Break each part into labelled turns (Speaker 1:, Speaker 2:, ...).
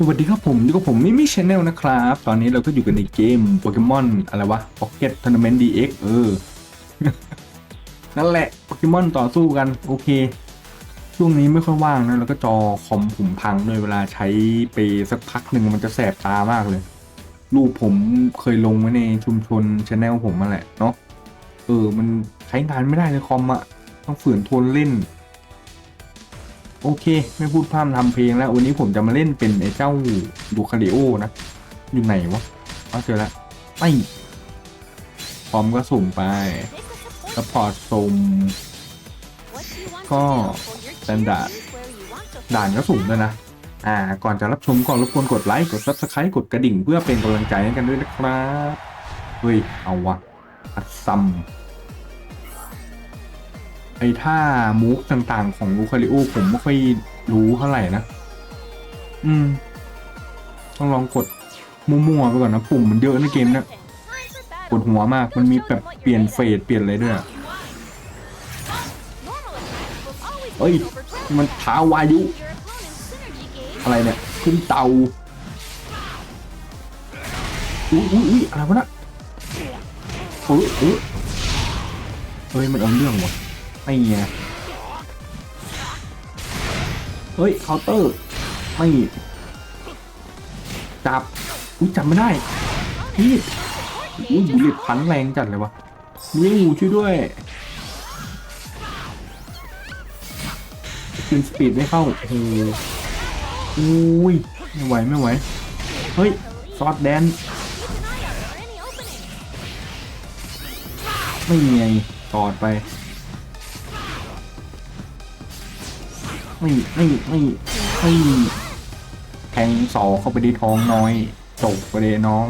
Speaker 1: สวัสดีครับผมอยู่กับผมมิมิชแนลนะครับ ตอนนี้เราก็อยู่กันในเกมโปเกมอนอะไรวะ Pocket Tournament DX เออ นั่นแหละโปเกมอนต่อสู้กัน โอเค ช่วงนี้ไม่ค่อยว่างนะ แล้วก็จอคอมผมพังด้วยเวลาใช้ไปสักพักหนึ่งมันจะแสบตามากเลย รูปผมเคยลงไว้ในชุมชนชแนลผมมาแหละเนาะเออ มันใช้งานไม่ได้ในคอมอะต้องฝืนทนเล่น โอเค ไม่พูดพร่ำทำเพลงแล้ว วันนี้ผมจะมาเล่นเป็นไอ้เจ้าดูคาริโอนะ อยู่ไหนวะอ๋อเจอแล้วไม่พร้อมก็สุ่มไปสปอร์ตสุ่ม
Speaker 2: ก็สแตนดาร์ด
Speaker 1: ดด่านก็สุ่มด้วยนะ อ่า ก่อนจะรับชมก่อนรบกวนกดไลค์ กด subscribe กดกระดิ่งเพื่อเป็นกำลังใจให้กันด้วยนะครับ เฮ้ย เอาวะอัดซัม ไอ้ท่ามูฟต่างๆ ของลูคาริโอผมไม่ค่อยรู้เท่าไหร่นะ อืม ต้องลองกดมั่วๆไปก่อนนะ ปุ่มมันเยอะในเกมเนะปวดหัวมากมันมีแบบเปลี่ยนเฟสเปลี่ยนอะไรด้วยอะเอ้ย มันท้าวายุ อะไรเนี่ย ขึ้นเตาอุ้ยอุ้ยอุ้ยอะไรวะน่ะเออเออเฮ้ยมันเอาเรื่องวะ ไม่ไงเฮ้ยเคาน์เตอร์ไม่จับอุ้ยจับไม่ได้นี่อุ้ยบุลเลตพันแรงจัดเลยวะนี่งูช่วยด้วยคืนสปีดไม่เข้าโอ้โหอุ้ยไม่ไหวไม่ไหวเฮ้ยซอสแดนไม่มีไงตอดไป ไม่ไม่ไม่ไม่แทงสอเข้าไปในท้องน้อยจบไปเลยน้อง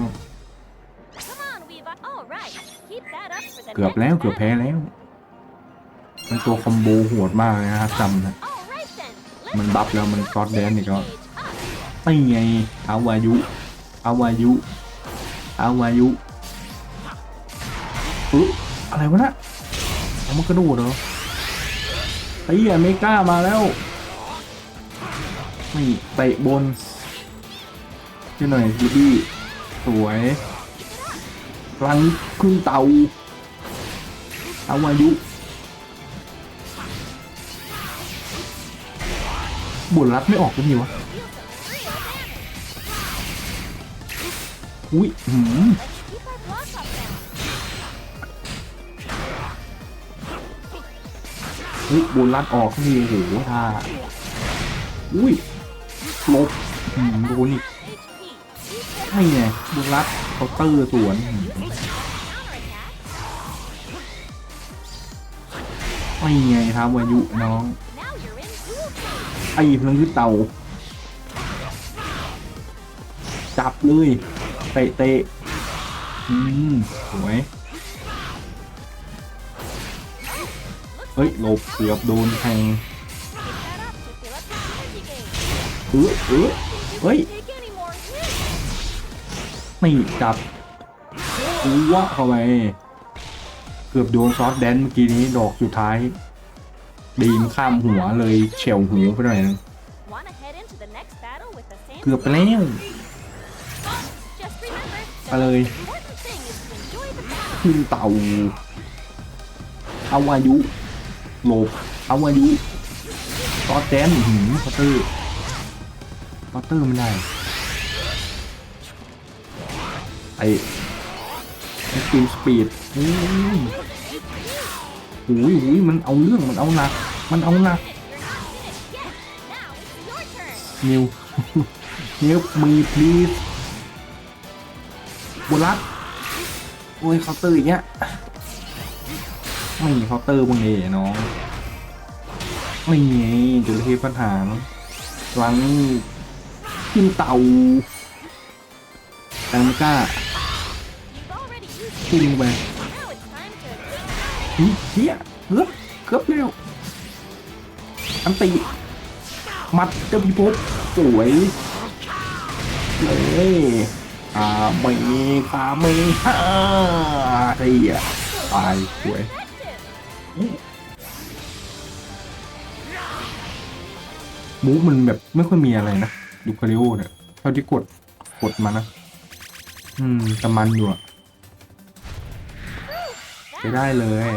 Speaker 1: เกือบแล้วเกือบแพ้แล้ว มันตัวคอมโบโหดมากนะครับจำนะมันบัฟแล้วมันซอสแดนอีกแล้วไม่ไงอาวายุอาวายุอาวายุอุ๊อะไรวะนะเอามากระโดดเหรอไอ้เหี้ยเมกามาแล้ว ไม่เตะบนช่วยหน่อยดูดี้สวยรังขึ้นเตาเอาวายุบุญรัดไม่ออกก็มีวะ อุ้ยหืมเฮ้ยบุญรัดออกก็มีโอ้โหท่าอุ้ย ลบหืมโดนอีกใช่ไงบุรัดเคาเตอร์สวนไม่ไงครับวายุน้องไอ้พลังยึดเตาจับเลยเตะเตะอืมสวยเฮ้ยหลบเกือบโดนแทง ออเออเฮ้ย ไม่จับกูว่าเข้าไป เกือบโดนซอสแดนเมื่อกี้นี้ดอกสุดท้าย ดีมข้ามหัวเลยเฉียวหูไปหน่อยนึงเกือบไปแล้วไปเลยขึ้นเต่าเอาวายุหลบเอาวายุตอดแดนหืมพอตเตอร์ พอตเตอร์ไม่ได้ ไอ้ไอ้ฟิลสปีดอุ้ยหูยหูยมันเอาเรื่องมันเอาหนัก มันเอาหนักนิวนิวมี please บุรัตโอ้ยเคาน์เตอร์อย่างเงี้ยไม่มีเคาน์เตอร์บ้างเลยน้องไม่ไงจุลเทพปัญหาหลัง ขึ้นเต่าแตงไม่กล้าพุ่งไปเฮียเกือบเกือบแล้วอันตีมัดเจ้าพิภพสวยเลยอ่าไม่ค่ะไม่ฮ่าไอ้เหี้ยตายสวยมูฟมันแบบไม่ค่อยมีอะไรนะ ดูคาริโอเนี่ยถ้าาที่กดกดมานะ อืมแต่มันอยู่อะใช้ได้เลย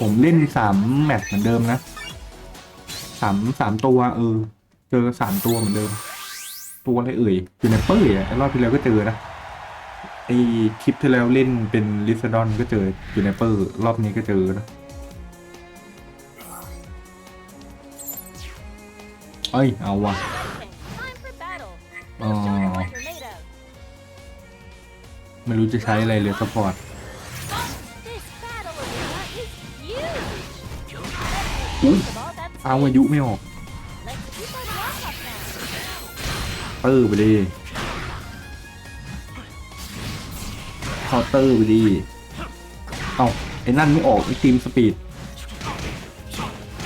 Speaker 1: ผมเล่นสามแมตช์เหมือนเดิมนะสามสามตัวเออ เจอสามตัวเหมือนเดิม ตัวอะไรเอ่ยอยู่ในเป้ยอะไอ้รอบที่แล้วก็เจอนะไอคลิปที่แล้วเล่นเป็นลิซดอนก็เจออยู่ในเปอร์รอบนี้ก็เจอนะ เอ้ย เอาว่ะ
Speaker 2: Time for battle.
Speaker 1: Oh.
Speaker 2: Show her what you're made of.
Speaker 1: ไม่รู้จะใช้อะไรเลยสปอร์ต
Speaker 2: This battle arena is huge.
Speaker 1: อุ้ย
Speaker 2: Of all that
Speaker 1: เอาอายุไม่ออก
Speaker 2: let's keep our block up now.
Speaker 1: เตอร์ไปดิเคาน์เตอร์ไปดิเอาไอ้นั่นไม่ออกไอ้ทีมสปีด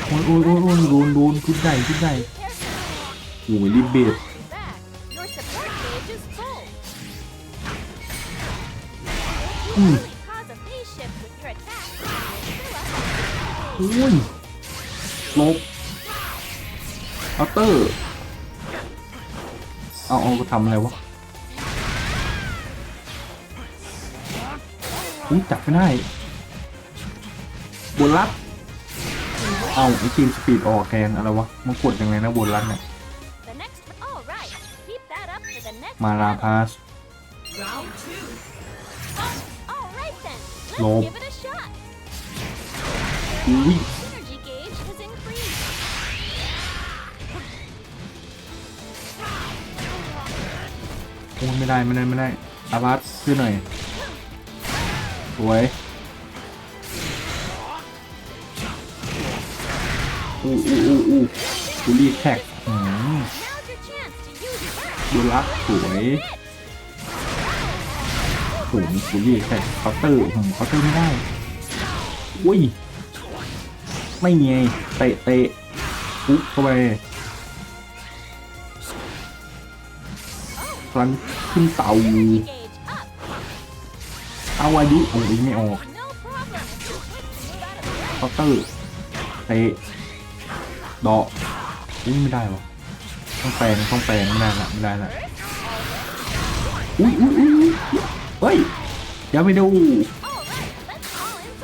Speaker 1: โอ้ยโอ้ยโอ้ยโอ้ยโดนโดนชุดใหญ่ชุดใหญ่
Speaker 2: Careful.
Speaker 1: โอ้ยรีบเบด
Speaker 2: Back. Your support gauge is full.
Speaker 1: Mm.
Speaker 2: You really cause a phase shift with your attack. Fill up
Speaker 1: โอ้ยลบเคาเตอร์ เอาเอาทำอะไรวะอุ้ยจับไม่ได้บนรัด เอาไอ้ทีมสปีดออกแกนอะไรวะ มันกดยังไงนะบนรัดเนี่ย มารา
Speaker 2: battle.
Speaker 1: พาส
Speaker 2: All right then. Let's
Speaker 1: Lol.
Speaker 2: give it a shot.
Speaker 1: อุ้ย
Speaker 2: Energy gauge has increased.
Speaker 1: โอ้ยไม่ได้ไม่ได้ไม่ได้อาบัสช่วยหน่อยสวยอู้อู้อู้อู้กูรีแท็ก ดูรักสวยโอ้โหกูรีแท็กเคาน์เตอร์ผมเคาน์เตอร์ไม่ได้อุ้ย ไม่ไงเตะเตะปุ๊บเข้าไปพลังขึ้นเตาเอาอายุโอ้ยไม่ออกเคาน์เตอร์เตะดอกไม่ได้วะ ต้องแปลงต้องแปลงไม่ได้ละไม่ได้ละอุ้ยอุ้ยอุ้ยเฮ้ยอย่าไปดู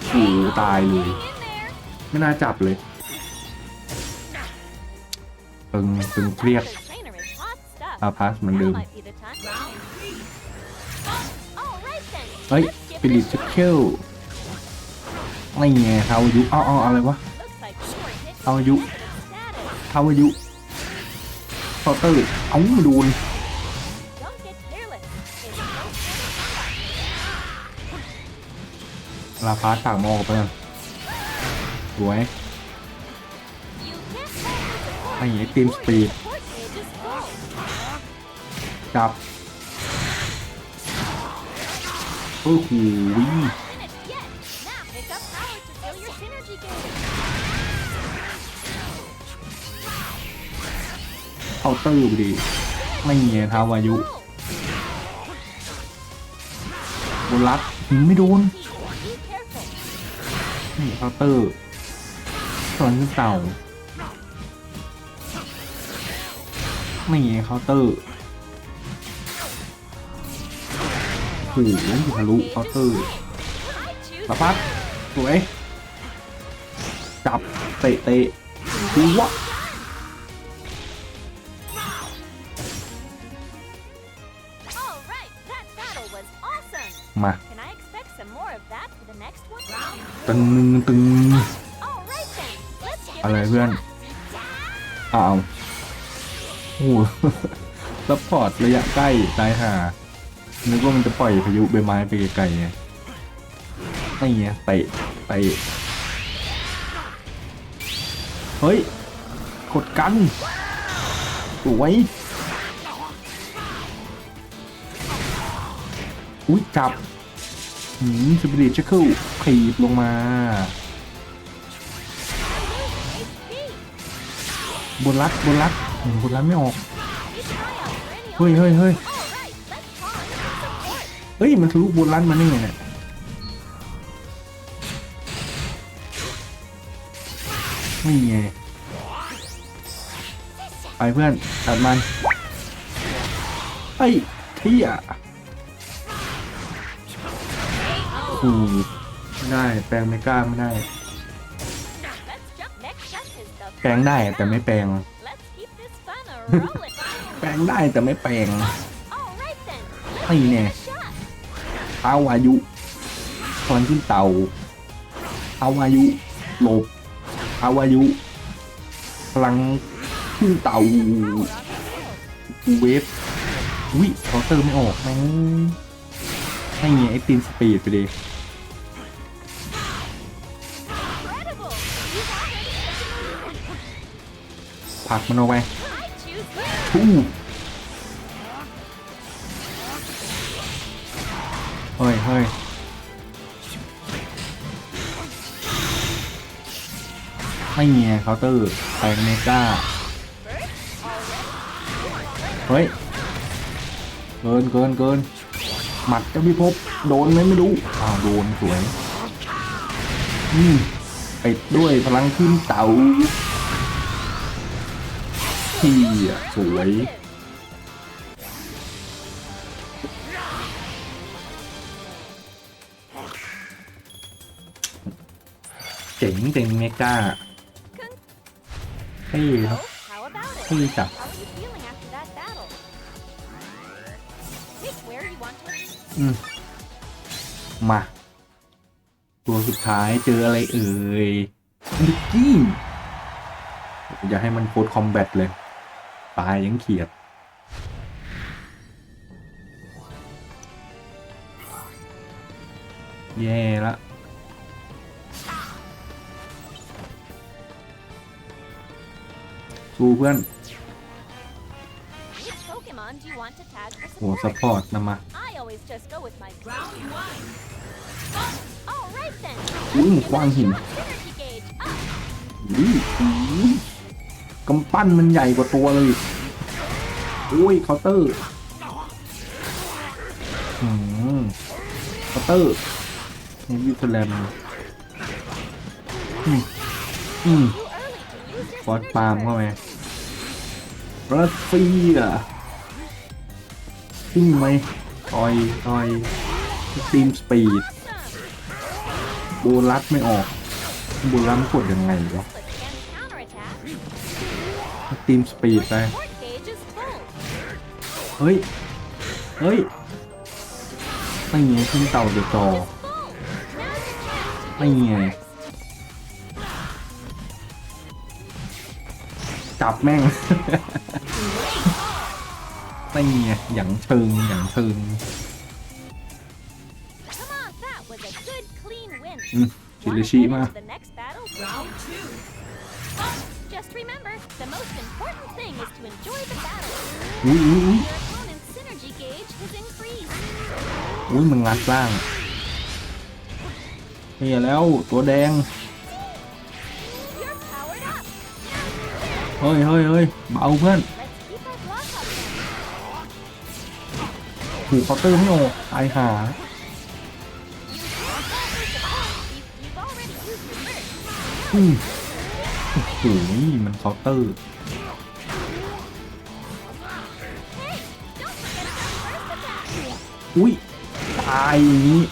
Speaker 1: โอ้ตายเลยไม่น่าจับเลยตึงตึงเครียดอาพาสมันเดิมเฮ้ยปิ
Speaker 2: ลิ
Speaker 1: ต
Speaker 2: เช
Speaker 1: ลอะไรเงี้ยเทายุเอาเอาอะไรวะเทาอา
Speaker 2: ยุ
Speaker 1: เทายุ เคาน์เตอร์เอ้าโดนลาฟาสต่ากมอกไปก่อนสวยไอ้ทีมสปีดจับโอ้โห เคาน์เตอร์พอดี ไม่ไงเท้าอายุบนรัดหืมไม่โดนนี่เคาน์เตอร์สอนขึ้นเต่าไม่ไงเคาน์เตอร์โอ้โหทะลุเคาน์เตอร์
Speaker 2: I choose
Speaker 1: ปะพัดสวยจับเตะเตะดูวะ
Speaker 2: next one?
Speaker 1: ตึงตึง
Speaker 2: All right then. Let's give
Speaker 1: อะไร
Speaker 2: it a
Speaker 1: เพื่อน
Speaker 2: shot.
Speaker 1: อ้าวโอ้โหซัพพอร์ตระยะใกล้ตายห่านึกว่ามันจะปล่อยพายุใบไม้ไปไกลๆไงไม่เงี้ยเตะเตะเฮ้ยกดกันสวย อุ้ยจับหืมสปิริตเชคเคิลขีบลงมา บนรัดบนรัดหืมบนรัดไม่ออก เฮ้ยเฮ้ยเฮ้ยเฮ้ย มันทะลุบนรัดมาได้ไงเนี่ยไม่ไงเพื่อนตัดมันไอ้ที่ยโอ้ไม่ได้ แปลงไม่กล้าไม่ได้ แปลงได้แต่ไม่แปลง แปลงได้แต่ไม่แปลงไอ้เนี่ยเท้าอายุตอนขึ้นเตาเท้าอายุหลบเท้าอายุพลังขึ้นเตาเวฟวิเคาน์เตอร์ไม่ออกแม่งให้เงี้ยไอตีนสปีดไปดิ
Speaker 2: taken
Speaker 1: ผลักมันออกไป
Speaker 2: I choose you.
Speaker 1: ทู่เฮ้ยเฮ้ยไม่เงี้ยเคาน์เตอร์แปลงเมกาเฮ้ย เกินเกินเกินหมัดเจ้าพิภพโดนไหมไม่รู้ อ้าวโดนสวย อืมปิดด้วยพลังขึ้นเต่าีอะสวยเจ๋งเจ๋งเมกาให้ยครับเฮ้
Speaker 2: ยจับ
Speaker 1: อืมมา ตัวสุดท้ายเจออะไรเอ่ยลิกกี้อย่าให้มันโคดคอมแบทเลย ตายยังเขียด แย่ละสู้เพื่อน
Speaker 2: Which Pokemon do you want to tag for
Speaker 1: โหซัพ
Speaker 2: support?
Speaker 1: พอร์ตนำมา
Speaker 2: I always just go with my round one. All right then.
Speaker 1: อุ้ยกว้างหิน
Speaker 2: Synergy gauge up.
Speaker 1: อุ้ยอุ้ย กำปั้นมันใหญ่กว่าตัวเลยอุ้ยเคาน์เตอร์อืมเคาน์เตอร์นี่วิวแลมอืมอืมฟอสปาล์มเข้าไปรัสเซียทิ้งไหมต่อยต่อยทีมสปีด
Speaker 2: Awesome.
Speaker 1: โบลัสไม่ออกโบลัสกดยังไงวะ ทีมสปีดไป
Speaker 2: Support gauge is full.
Speaker 1: เฮ้ย เฮ้ยไม่เงี้ยขึ้นเต่าเดือดจอ
Speaker 2: Is full. Now's your chance to
Speaker 1: Ai
Speaker 2: use
Speaker 1: nhè.
Speaker 2: burst.
Speaker 1: จับแม่งไม่เงี้ยอย่างเชิงอย่างเชิง
Speaker 2: Come on, that was a good clean win.
Speaker 1: อืมชิ
Speaker 2: Wanna
Speaker 1: ลิชิ
Speaker 2: head
Speaker 1: มา
Speaker 2: into
Speaker 1: อุ้ยอุ้ยอุ้ย
Speaker 2: Your opponent's synergy gauge has increased.
Speaker 1: อุ้ยมันงัดล่างเฮียแล้วตัวแดง
Speaker 2: You're powered up.
Speaker 1: เฮ้ยเฮ้ยเฮ้ยเบาเพื่อน
Speaker 2: Let's keep our block up then.
Speaker 1: ถูกเคาน์เตอร์ไม่ออกตายหา
Speaker 2: Use your full burst of power. You- You've already used your burst.
Speaker 1: อืมโอ้โหมันเคาน์เตอร์ อุ้ยตายอย่างนี้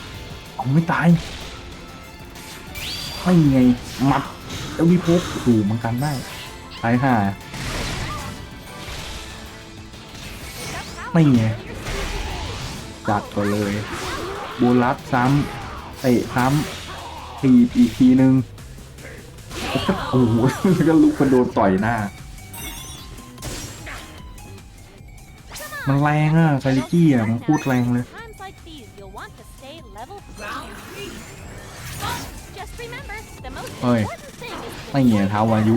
Speaker 1: เอาไม่ตายไม่ไงหมัดเจ้าวิภพโอ้โหมันกันได้ตายห่า
Speaker 2: Pick up power
Speaker 1: Mày
Speaker 2: to
Speaker 1: nhỉ?
Speaker 2: fill your synergy gauge.
Speaker 1: จัดก่อนเลยโบลัสซ้ำเตะซ้ำทีอีกทีนึงโอ้โหแล้วก็ลุกกระโดดต่อยหน้า มันแรงอะไซริกี้อะมันพูดแรงเลย
Speaker 2: เฮ้ย
Speaker 1: ไม่เหี้ยท้าวายุ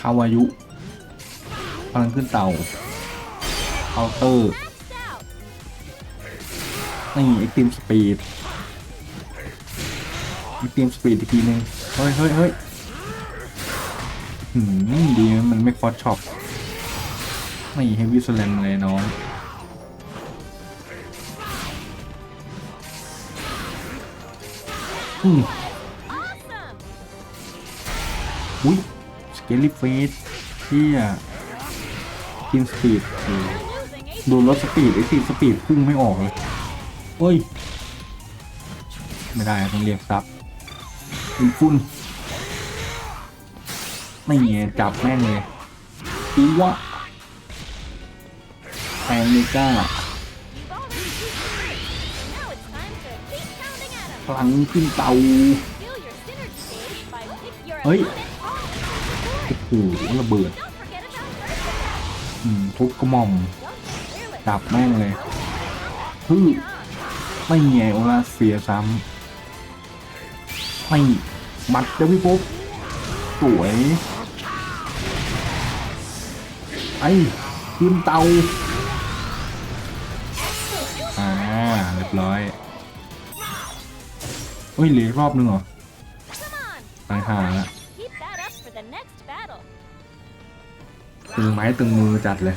Speaker 1: ท้าวายุพลังขึ้นเต่าเคาน์เตอร์
Speaker 2: ไม่
Speaker 1: เอ็กซ์ตีมสปีดเอ็กซ์ตีมสปีดอีกทีนึงเฮ้ยเฮ้ยเฮ้ยหืมดีมันไม่คอสช็อป ไม่ให้วิสแลมเลยน้องอืม
Speaker 2: Awesome.
Speaker 1: อุ้ยสเกลลี่เฟสเที่ยกินสปีด
Speaker 2: You're losing a
Speaker 1: โดนลดสปีดไอ้ตีสปีดพุ่งไม่ออกเลยโอ้ย ไม่ได้ต้องเรียกซับคุณฟุ้นไม่เงี้ยจับแม่งเลยอีวะ แองนิก้าพลังขึ้นเตาเฮ้
Speaker 2: ย
Speaker 1: โอ้โหระเบิดทุบกระหม่อมดับแม่งเลยฮึไม่ไงโอลาเสียซ้ำไม่มัดเจ้าพี่ปุ๊บสวยไอ้ขึ้นเตา เฮ้ยเหลือรอบนึงเหรอตายหาละตึงไม้ตึงมือจัดเลย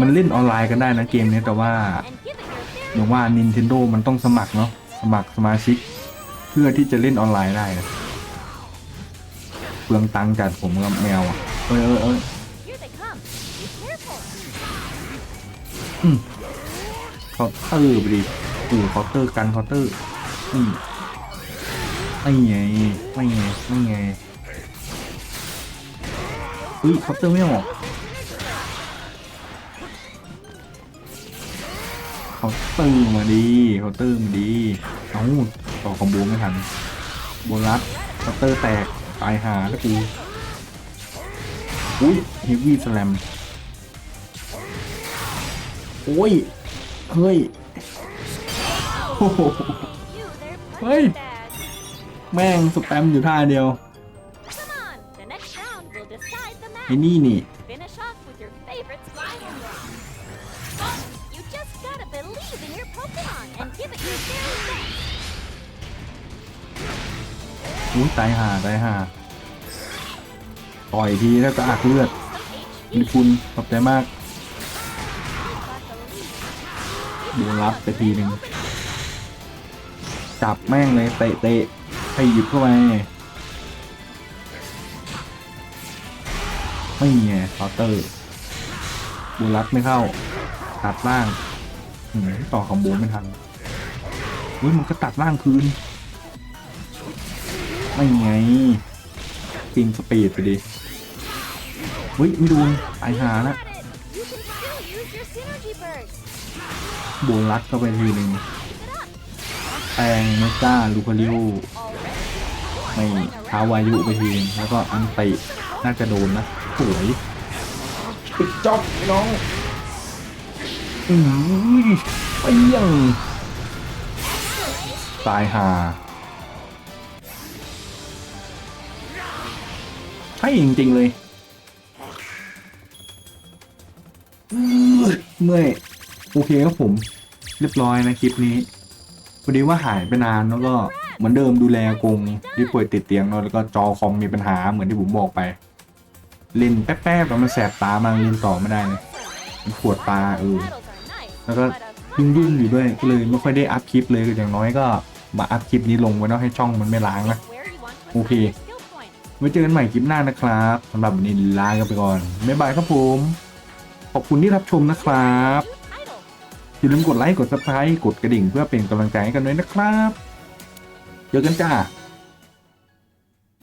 Speaker 1: มันเล่นออนไลน์กันได้นะเกมนี้แต่ว่าอย่างว่า Nintendo มันต้องสมัครเนาะสมัครสมาชิก เพื่อที่จะเล่นออนไลน์ได้นะเปลืองตังจัดผมกับแมวอะเอ้ยเอ้ยเอ้ยเคาน์เตอร์ไปดิโอ้เคาน์เตอร์กันเคาน์เตอร์อืม ไม่ไงไม่ไงไม่ไงอุ้ยเคาน์เตอร์ไม่ออกเคาน์เตอร์มาดีเคาน์เตอร์มาดีเอ้าต่อคอมโบไม่ทันโบนัสคาน์เตอร์แตกตายหาแล้วกูอุ้ยเฮฟวี่สแลมโอ้ย เฮ้ย โอ้โห
Speaker 2: You, they're
Speaker 1: Ơi. แม่งสแปมอยู่ท่าเดียวไอ้นี่นี่ อุ้ยตายห่าตายห่าต่อยทีแล้วก็อักเลือดมีคุณขอบใจมากดูรับไปทีหนึ่งจับแม่งเลยเตะเตะ ให้หยิบเข้าไปไม่ไงเคาน์เตอร์บูรัสไม่เข้า ตัดล่างต่อคอมโบไม่ทันอุ้ยมันก็ตัดล่างคืน ไม่ไงจิงสปีดไปดิอุ้ยไม่ดนตายหาละ
Speaker 2: Got it. You can still use your synergy burst.
Speaker 1: โบลัสเข้าไปทีหนึ่ง
Speaker 2: Keep it up.
Speaker 1: แปลงเมกาลูคาริโอ ไม่เท้าวายุไปทีนึงแล้วก็อันติน่าจะโดนนะสวยปิดจ็อบไอ้น้องอืมเปี้ยงตายหาให้จริง ๆ เลยอื้อเมื่อยโอเคครับผม เรียบร้อยนะคลิปนี้ พอดีว่าหายไปนานแล้วก็เหมือนเดิมดูแลกงที่ป่วยติดเตียงเนอะแล้วก็จอคอมมีปัญหาเหมือนที่ผมบอกไป เล่นแป๊บๆแล้วมันแสบตามากเล่นต่อไม่ได้เลยมันปวดตาเออ
Speaker 2: Battles are nice,
Speaker 1: Nó có
Speaker 2: but a
Speaker 1: ยุ่งๆอยู่ด้วยก็เลยไม่ค่อยได้อัพคลิปเลยอย่างน้อยก็มาอัพคลิปนี้ลงไว้เนาะให้ช่องมันไม่ล้างนะ
Speaker 2: where you want to
Speaker 1: Okay.
Speaker 2: assign your skill points.
Speaker 1: ไว้เจอกันใหม่คลิปหน้านะครับสำหรับวันนี้ลากันไปก่อนบ๊ายบายครับผมขอบคุณที่รับชมนะครับ อย่าลืมกดไลค์กด subscribe กดกระดิ่งเพื่อเป็นกำลังใจให้กันด้วยนะครับ เจอกันจ้า